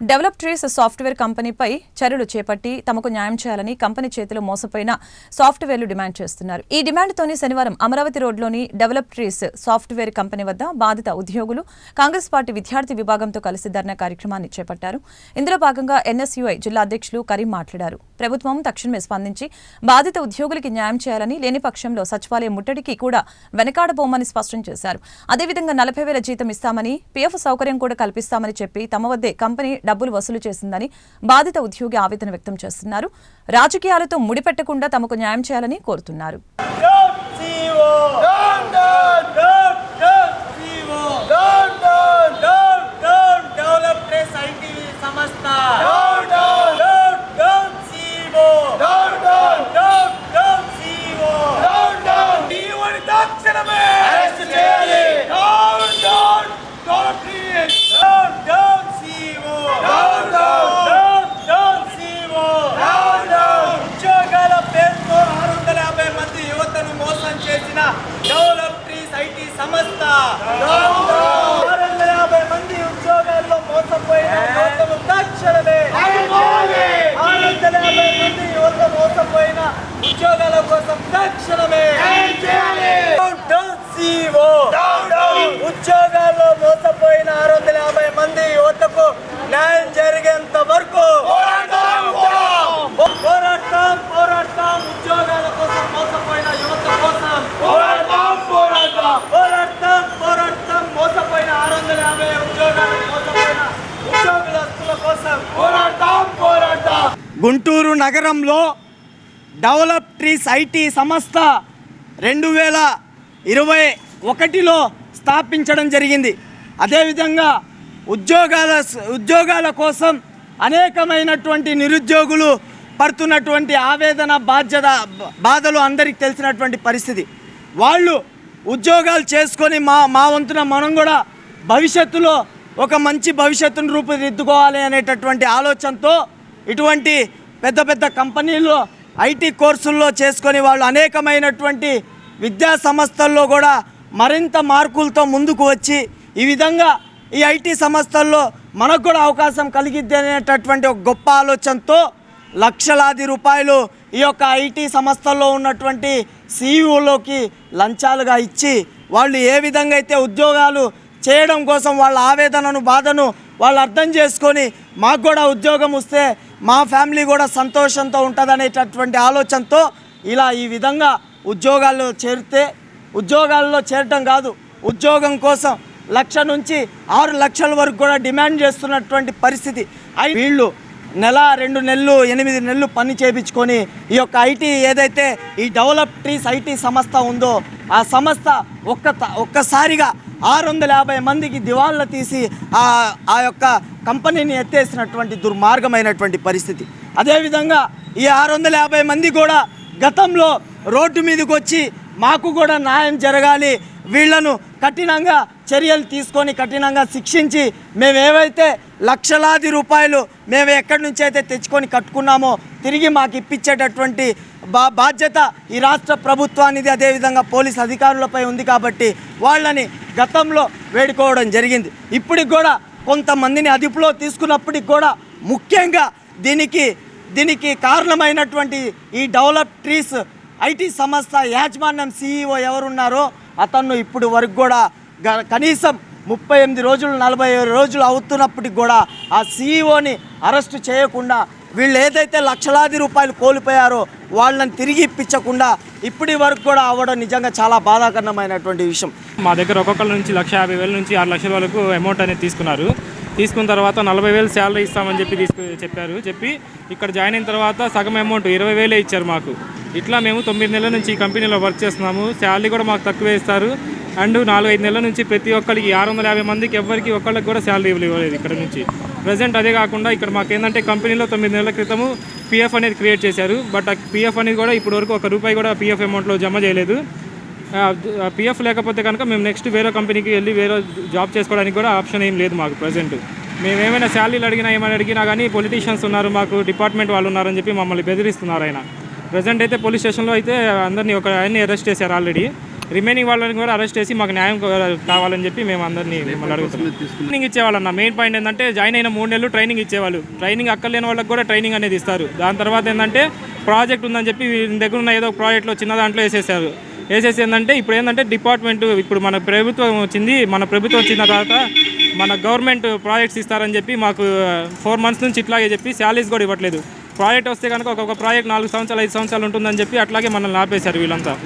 Develop trees software కంపెనీపై చర్యలు చేపట్టి తమకు న్యాయం చేయాలని కంపెనీ చేతిలో మోసపోయిన సాఫ్ట్వేర్లు డిమాండ్ చేస్తున్నారు. ఈ డిమాండ్తోనే శనివారం అమరావతి రోడ్లోని డెవలప్ ట్రీస్ సాఫ్ట్వేర్ కంపెనీ వద్ద బాధిత ఉద్యోగులు కాంగ్రెస్ పార్టీ విద్యార్థి విభాగంతో కలిసి ధర్నా కార్యక్రమాన్ని చేపట్టారు. ఇందులో భాగంగా ఎన్ఎస్యుఐ జిల్లా అధ్యక్షులు కరీం మాట్లాడారు. ప్రభుత్వం తక్షణమే స్పందించి బాధిత ఉద్యోగులకి న్యాయం చేయాలని లేని పక్షంలో సచివాలయం ముట్టడికి కూడా వెనకాడబోమని స్పష్టం చేశారు. అదేవిధంగా నలభై వేల జీతం ఇస్తామని పీఎఫ్ సౌకర్యం కూడా కల్పిస్తామని చెప్పి తమ వద్దే కంపెనీ డబ్బులు వసూలు చేసిందని బాధిత ఉద్యోగి ఆవేదన వ్యక్తం చేస్తున్నారు. రాజకీయాలతో ముడిపెట్టకుండా తమకు న్యాయం చేయాలని కోరుతున్నారు. యాభై మంది ఉద్యోగాల్లో మోసపోయిన తక్షణమే. ఆరు వందల యాభై మంది యువత మోసపోయిన ఉద్యోగాల కోసం తక్షణమే. ఉద్యోగాల్లో మోసపోయిన ఆరు వందల యాభై మంది యువతకు న్యాయం జరిగేంత వరకు పోరాటం, పోరాటం. పోరాటం పోరాటం ఉద్యోగాల కోసం మోసపోయిన యువత కోసం పోరాటం, పోరాటం. పోరాటం పోరాటం మోసపోయిన ఆరు వందల యాభై ఉద్యోగాల మోసపోయిన ఉద్యోగుల కోసం పోరాటం, పోరాటం. గుంటూరు నగరంలో డెవలప్ ట్రీస్ ఐటీ సంస్థ రెండు వేల ఇరవై ఒకటిలో స్థాపించడం జరిగింది. అదేవిధంగా ఉద్యోగాల ఉద్యోగాల కోసం అనేకమైనటువంటి నిరుద్యోగులు పడుతున్నటువంటి ఆవేదన బాధ్యత బాధలు అందరికీ తెలిసినటువంటి పరిస్థితి. వాళ్ళు ఉద్యోగాలు చేసుకొని మా మా వంతున మనం కూడా భవిష్యత్తులో ఒక మంచి భవిష్యత్తును రూపుదిద్దుకోవాలి అనేటటువంటి ఆలోచనతో ఇటువంటి పెద్ద పెద్ద కంపెనీల్లో ఐటీ కోర్సుల్లో చేసుకొని వాళ్ళు అనేకమైనటువంటి విద్యా సంస్థల్లో కూడా మరింత మార్కులతో ముందుకు వచ్చి ఈ విధంగా ఈ ఐటీ సంస్థల్లో మనకు కూడా అవకాశం కలిగిద్ది అనేటటువంటి ఒక గొప్ప ఆలోచనతో లక్షలాది రూపాయలు ఈ యొక్క ఐటీ సంస్థల్లో ఉన్నటువంటి సీఈఓలోకి లంచాలుగా ఇచ్చి వాళ్ళు ఏ విధంగా అయితే ఉద్యోగాలు చేయడం కోసం వాళ్ళ ఆవేదనను బాధను వాళ్ళు అర్థం చేసుకొని మాకు కూడా ఉద్యోగం వస్తే మా ఫ్యామిలీ కూడా సంతోషంతో ఉంటుందనేటటువంటి ఆలోచనతో ఇలా ఈ విధంగా ఉద్యోగాల్లో చేరితే ఉద్యోగాల్లో చేరటం కాదు ఉద్యోగం కోసం లక్ష నుంచి ఆరు లక్షల వరకు కూడా డిమాండ్ చేస్తున్నటువంటి పరిస్థితి. అయి వీళ్ళు నెల రెండు నెలలు ఎనిమిది నెలలు పని చేయించుకొని ఈ యొక్క ఐటీ ఏదైతే ఈ డెవలప్ ట్రీస్ ఐటీ సంస్థ ఉందో ఆ సంస్థ ఒక్క త- ఒక్కసారిగా ఆరు వందల యాభై మందికి దివాళ్ళ తీసి ఆ ఆ యొక్క కంపెనీని ఎత్తేసినటువంటి దుర్మార్గమైనటువంటి పరిస్థితి. అదేవిధంగా ఈ ఆరు వందల యాభై మంది కూడా గతంలో రోడ్డు మీదకి వచ్చి మాకు కూడా న్యాయం జరగాలి వీళ్ళను కఠినంగా చర్యలు తీసుకొని కఠినంగా శిక్షించి మేము ఏవైతే లక్షలాది రూపాయలు మేము ఎక్కడి నుంచి అయితే తెచ్చుకొని కట్టుకున్నామో తిరిగి మాకు ఇప్పించేటటువంటి బా బాధ్యత ఈ రాష్ట్ర ప్రభుత్వానిది. అదేవిధంగా పోలీస్ అధికారులపై ఉంది కాబట్టి వాళ్ళని గతంలో వేడుకోవడం జరిగింది. ఇప్పటికి కూడా కొంతమందిని అదుపులో తీసుకున్నప్పటికి కూడా ముఖ్యంగా దీనికి దీనికి కారణమైనటువంటి ఈ డెవలప్ ట్రీస్ ఐటీ సంస్థ యాజమాన్యం సీఈఓ ఎవరున్నారో అతను ఇప్పుడు వరకు కూడా గ- కనీసం ముప్పై ఎనిమిది రోజులు నలభై రోజులు అవుతున్నప్పటికి కూడా ఆ సీఈఓని అరెస్టు చేయకుండా వీళ్ళు ఏదైతే లక్షలాది రూపాయలు కోల్పోయారో వాళ్ళని తిరిగి ఇప్పించకుండా ఇప్పటి వరకు కూడా అవ్వడం నిజంగా చాలా బాధాకరమైనటువంటి విషయం. మా దగ్గర ఒక్కొక్కరి నుంచి లక్ష యాభై వేల నుంచి ఆరు లక్షల వరకు అమౌంట్ అనేది తీసుకున్నారు. తీసుకున్న తర్వాత నలభై వేలు శాలరీ ఇస్తామని చెప్పి తీసుకు చెప్పారు. చెప్పి ఇక్కడ జాయిన్ అయిన తర్వాత సగం అమౌంట్ ఇరవై వేలే ఇచ్చారు మాకు. ఇట్లా మేము తొమ్మిది నెలల నుంచి ఈ కంపెనీలో వర్క్ చేస్తున్నాము. శాలరీ కూడా మాకు తక్కువే ఇస్తారు. అండ్ నాలుగైదు నెలల నుంచి ప్రతి ఒక్కరికి ఆరు వందల యాభై మందికి ఎవరికి ఒక్కళ్ళకి కూడా శాలరీ ఇవ్వలేదు ఇక్కడ నుంచి. ప్రజెంట్ అదే కాకుండా ఇక్కడ మాకు ఏంటంటే కంపెనీలో తొమ్మిది నెలల క్రితము పిఎఫ్ అనేది క్రియేట్ చేశారు. బట్ ఆ పిఎఫ్ అనేది కూడా ఇప్పటివరకు ఒక రూపాయి కూడా పిఎఫ్ అమౌంట్లో జమ చేయలేదు. పిఎఫ్ లేకపోతే కనుక మేము నెక్స్ట్ వేరే కంపెనీకి వెళ్ళి వేరే జాబ్ చేసుకోవడానికి కూడా ఆప్షన్ ఏం లేదు మాకు ప్రజెంట్ మేము ఏమైనా శాలరీలు అడిగినా ఏమైనా అడిగినా కానీ పొలిటీషియన్స్ ఉన్నారు మాకు డిపార్ట్మెంట్ వాళ్ళు ఉన్నారని చెప్పి మమ్మల్ని బెదిరిస్తున్నారు ఆయన. ప్రజెంట్ అయితే పోలీస్ స్టేషన్లో అయితే అందరినీ ఒక ఆయన్ని అరెస్ట్ చేశారు ఆల్రెడీ రిమైనింగ్ వాళ్ళని కూడా అరెస్ట్ చేసి మాకు న్యాయం కావాలని చెప్పి మేము అందరినీ మిమ్మల్ని అడుగుతున్నాం. ట్రైనింగ్ ఇచ్చేవాళ్ళన్న. మెయిన్ పాయింట్ ఏంటంటే జాయిన్ అయిన మూడు నెలలు ట్రైనింగ్ ఇచ్చేవాళ్ళు. ట్రైనింగ్ అక్కర్లేని వాళ్ళకి కూడా ట్రైనింగ్ అనేది ఇస్తారు. దాని తర్వాత ఏంటంటే ప్రాజెక్ట్ ఉందని చెప్పి వీళ్ళ దగ్గర ఉన్న ఏదో ప్రాజెక్ట్లో చిన్న దాంట్లో వేసేసారు. వేసేసి ఏంటంటే ఇప్పుడు ఏంటంటే డిపార్ట్మెంట్ ఇప్పుడు మన ప్రభుత్వం వచ్చింది మన ప్రభుత్వం వచ్చిన తర్వాత మన గవర్నమెంట్ ప్రాజెక్ట్స్ ఇస్తారని చెప్పి మాకు ఫోర్ మంత్స్ నుంచి ఇట్లాగే చెప్పి శాలరీస్ కూడా ఇవ్వట్లేదు. ప్రాజెక్ట్ వస్తే కనుక ఒక్కొక్క ప్రాజెక్ట్ నాలుగు సంవత్సరాలు ఐదు సంవత్సరాలు ఉంటుందని చెప్పి అట్లాగే మనల్ని ఆపేశారు వీళ్ళంతా.